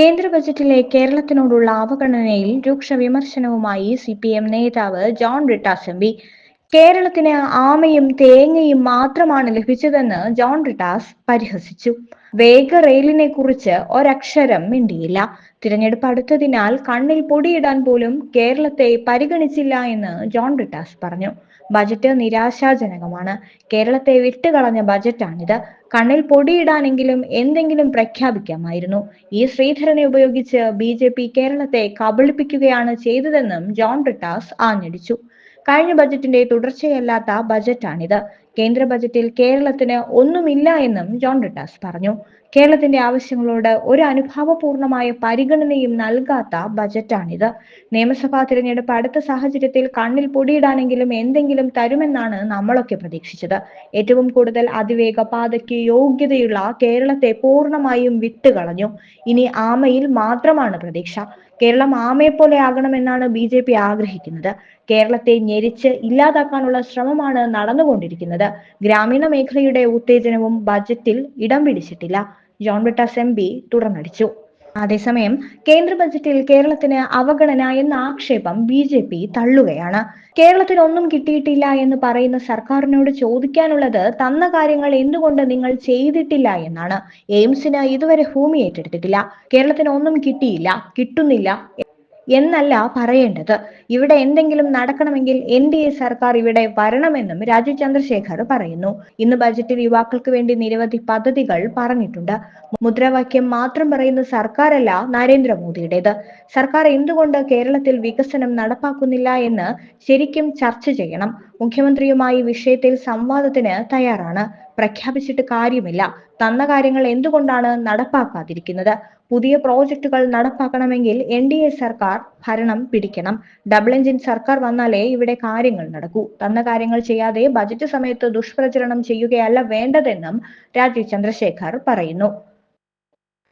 കേന്ദ്ര ബജറ്റിലെ കേരളത്തിനോടുള്ള അവഗണനയിൽ രൂക്ഷ വിമർശനവുമായി സി പി എം നേതാവ് ജോൺ റിട്ടാസ് എം പി കേരളത്തിന് ആമയും തേങ്ങയും മാത്രമാണ് ലഭിച്ചതെന്ന് ജോൺ റിട്ടാസ് പരിഹസിച്ചു. വേഗ റെയിലിനെ കുറിച്ച് ഒരക്ഷരം മിണ്ടിയില്ല. തിരഞ്ഞെടുപ്പ് അടുത്തതിനാൽ കണ്ണിൽ പൊടിയിടാൻ പോലും കേരളത്തെ പരിഗണിച്ചില്ല എന്ന് ജോൺ റിട്ടാസ് പറഞ്ഞു. ബജറ്റ് നിരാശാജനകമാണ്. കേരളത്തെ വിട്ടുകളഞ്ഞ ബജറ്റാണിത്. കണ്ണിൽ പൊടിയിടാനെങ്കിലും എന്തെങ്കിലും പ്രഖ്യാപിക്കാമായിരുന്നു. ഈ ശ്രീധരനെ ഉപയോഗിച്ച് ബി ജെ പി കേരളത്തെ കബളിപ്പിക്കുകയാണ് ചെയ്തതെന്നും ജോൺ റിട്ടാസ് ആഞ്ഞടിച്ചു. കഴിഞ്ഞ ബജറ്റിന്റെ തുടർച്ചയല്ലാത്ത ബജറ്റാണിത്. കേന്ദ്ര ബജറ്റിൽ കേരളത്തിന് ഒന്നുമില്ല എന്നും ജോൺ റിട്ടാസ് പറഞ്ഞു. കേരളത്തിന്റെ ആവശ്യങ്ങളോട് ഒരു അനുഭാവപൂർണമായ പരിഗണനയും നൽകാത്ത ബജറ്റാണിത്. നിയമസഭാ തിരഞ്ഞെടുപ്പ് അടുത്ത സാഹചര്യത്തിൽ കണ്ണിൽ പൊടിയിടാനെങ്കിലും എന്തെങ്കിലും തരുമെന്നാണ് നമ്മളൊക്കെ പ്രതീക്ഷിച്ചത്. ഏറ്റവും കൂടുതൽ അതിവേഗ പാതയ്ക്ക് യോഗ്യതയുള്ള കേരളത്തെ പൂർണമായും വിട്ടുകളഞ്ഞു. ഇനി ആമയിൽ മാത്രമാണ് പ്രതീക്ഷ. കേരളം ആമയെ പോലെ ആകണമെന്നാണ് ബി ജെ പി ആഗ്രഹിക്കുന്നത്. കേരളത്തെ ഞെരിച്ച് ഇല്ലാതാക്കാനുള്ള ശ്രമമാണ് നടന്നുകൊണ്ടിരിക്കുന്നത്. ഗ്രാമീണ മേഖലയുടെ ഉത്തേജനവും ബജറ്റിൽ ഇടം പിടിച്ചിട്ടില്ല. ജോൺ വിട്ടാസ് എം പി തുടർന്നടിച്ചു അതേസമയം കേന്ദ്ര ബജറ്റിൽ കേരളത്തിന് അവഗണന എന്ന ആക്ഷേപം ബി ജെ പി തള്ളുകയാണ്. കേരളത്തിന് ഒന്നും കിട്ടിയിട്ടില്ല എന്ന് പറയുന്ന സർക്കാരിനോട് ചോദിക്കാനുള്ളത് തന്ന കാര്യങ്ങൾ എന്തുകൊണ്ട് നിങ്ങൾ ചെയ്തിട്ടില്ല എന്നാണ്. എയിംസിന് ഇതുവരെ ഭൂമി ഏറ്റെടുത്തിട്ടില്ല. കേരളത്തിന് ഒന്നും കിട്ടിയില്ല കിട്ടുന്നില്ല എന്നല്ല പറയേണ്ടത്. ഇവിടെ എന്തെങ്കിലും നടക്കണമെങ്കിൽ എൻ ഡി എ സർക്കാർ ഇവിടെ വരണമെന്നും രാജീവ് ചന്ദ്രശേഖർ പറയുന്നു. ഇന്ന് ബജറ്റിൽ യുവാക്കൾക്ക് വേണ്ടി നിരവധി പദ്ധതികൾ പറഞ്ഞിട്ടുണ്ട്. മുദ്രാവാക്യം മാത്രം പറയുന്ന സർക്കാരല്ല നരേന്ദ്രമോദിയുടേത്. സർക്കാർ എന്തുകൊണ്ട് കേരളത്തിൽ വികസനം നടപ്പാക്കുന്നില്ല എന്ന് ശരിക്കും ചർച്ച ചെയ്യണം. മുഖ്യമന്ത്രിയുമായി വിഷയത്തിൽ സംവാദത്തിന് തയ്യാറാണ്. പ്രഖ്യാപിച്ചിട്ട് കാര്യമില്ല. തന്ന കാര്യങ്ങൾ എന്തുകൊണ്ടാണ് നടപ്പാക്കാതിരിക്കുന്നത്? പുതിയ പ്രോജക്റ്റുകൾ നടപ്പാക്കണമെങ്കിൽ എൻ ഡി എ സർക്കാർ ഭരണം പിടിക്കണം. ഡബിൾ എഞ്ചിൻ സർക്കാർ വന്നാലേ ഇവിടെ കാര്യങ്ങൾ നടക്കൂ. തന്ന കാര്യങ്ങൾ ചെയ്യാതെ ബജറ്റ് സമയത്ത് ദുഷ്പ്രചരണം ചെയ്യുകയല്ല വേണ്ടതെന്നും രാജീവ് ചന്ദ്രശേഖർ പറയുന്നു.